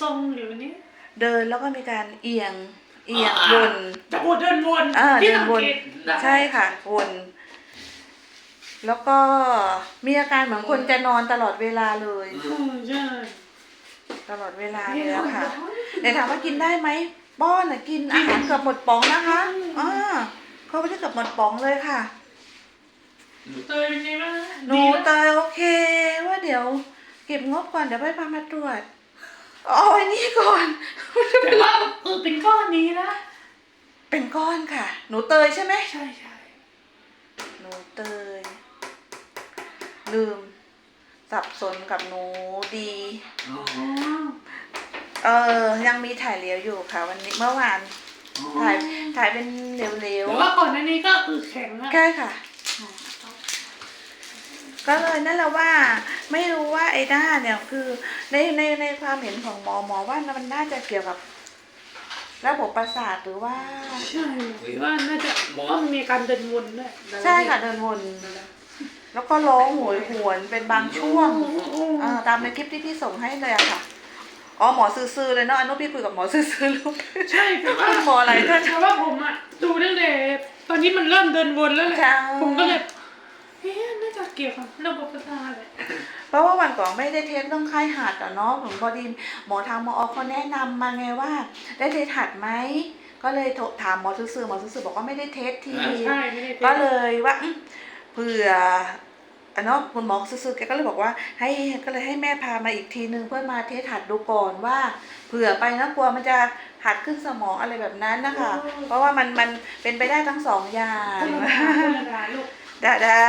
ทรงอยู่นี่เดินแล้วก็มีการเอียงเอียงวนจะวนเดินวนอ่าที่เดินสังวนเกตได้ใช่ค่ะวนแล้วก็มีอาการเหมือนคนจะนอนตลอดเวลาเลยอืมใช่ตลอดเวลาเลยอะค่ะแต่ถามว่ากินได้ไหมป้อนอะกินอาหารเกือบหมดป๋องนะคะอ่าเขาไม่ได้เกือบหมดป๋องเลยค่ะเตยเป็นไงบ้างหนูดีเตยโอเค ว่าเดี๋ยว เก็บงบก่อนเดี๋ยวไปพามาตรวจ เอาไอ้นี่ก่อน แต่ว่าเออเป็นก้อนนี้นะ เป็นก้อนค่ะ หนูเตยใช่ไหมใช่ใช่หนูเตย ลืม สับสนกับหนูดี อ๋อเออ ยังมีถ่ายเหลวอยู่ค่ะ วันนี้เมื่อวาน ถ่ายถ่ายเป็นเหลวแต่ว่าก่อนหน้านี้ก็คือแข็งอะๆใช่ค่ะ ก็เลยนั่นแหละว่าไม่รู้ว่าไอ้ด้าเนี่ยคือในในในความเห็นของหมอหมอว่ามันน่าจะเกี่ยวกับ ระบบประสาทหรือว่า ใช่หรือว่าน่าจะบอกว่ามันมีการเดินวนด้วยใช่ค่ะเดินวน แล้วก็ร้องโหยหวนเป็นบางช่วงอ่าตามในคลิปที่พี่ส่งให้เลยอะค่ะอ๋อหมอซื้อๆเลยเนาะอันนู้นพี่คุยกับหมอซื้อๆลูกใช่แต่ว่าหมออะไรท่านแต่ว่าผมอะดูตั้งแต่ตอนนี้มันเริ่มเดินวนแล้วแหละใช่ผมก็เลย เอ๊ะน่าจะเกี่ยวกับระบบประสาทแหละ เพราะว่าวันก่อนไม่ได้เทสเรื่องไข้หัดอะเนาะผมพอดีหมอทางหมอเขาแนะนำมาไงว่า ได้เทสหัดไหม ก็เลยโทรถามหมอซื้อๆหมอซื้อๆบอกว่าไม่ได้เทสทีใช่ไม่ได้เทสก็เลยว่าอืมเผื่ออันเนาะคุณหมอซื้อๆแกก็เลยบอกว่า ให้ก็เลยให้แม่พามาอีกทีนึงเพื่อมาเทสหัดดูก่อนว่า เผื่อไปนะกลัวมันจะหัดขึ้นสมองอะไรแบบนั้นนะคะ เพราะว่ามันมันเป็นไปได้ทั้งสองอย่าง คนละดาคนละดาลูก ดาดา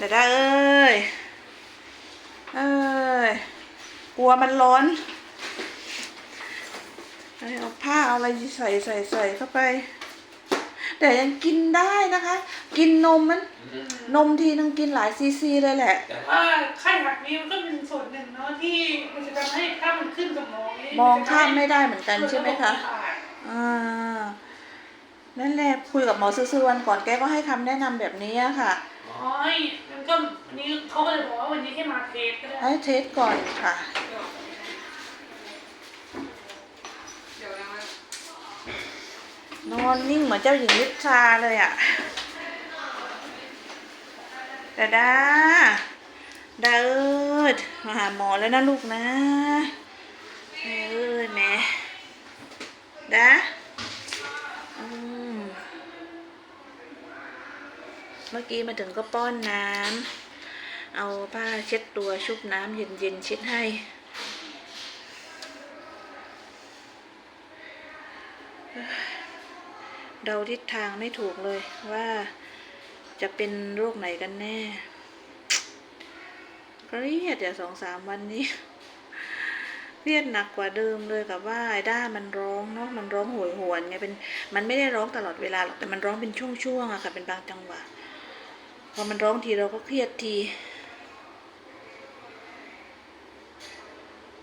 ดาดาเอ้ย เอ้ย กลัวมันร้อนเอาผ้าเอาอะไรใส่ใส่ใส่เข้าไป แต่ยังกินได้นะคะ กินนมมัน นมทีนึงกินหลายซีซีเลยแหละ แต่ว่าไข้หวัดนี้มันก็เป็นส่วนหนึ่งเนาะที่มันจะทำให้ถ้ามันขึ้นสมองนี่มองข้ามไม่ได้เหมือนกันใช่ไหมคะระบบประสาทอ่า นั่นแหละคุยกับหมอซื้อๆวันก่อนแกก็ให้คำแนะนำแบบนี้อะค่ะ อ๋อมันก็วันนี้เขาก็เลยบอกว่าวันนี้ให้มาเทสก็ได้ ให้เทสก่อนค่ะนอนนิ่งเหมือนเจ้าหญิงนิทราเลยอะ่ะดาดาดาเอิดมาหาหมอแล้วนะลูกนะเอ้ยแม่ดาอืม เมื่อกี้มาถึงก็ป้อนน้ำเอาผ้าเช็ดตัวชุบน้ำเย็นๆเช็ดให้เดาทิศทางไม่ถูกเลยว่าจะเป็นโรคไหนกันแน่เครียดเดี๋ยวสองสามวันนี้เครียดหนักกว่าเดิมเลยกับว่าไอ้ด้ามันร้องเนาะมันร้องโหยหวนไงเป็นมันไม่ได้ร้องตลอดเวลาหรอกแต่มันร้องเป็นช่วงๆอะค่ะเป็นบางจังหวะ พอมันร้องทีเราก็เครียดที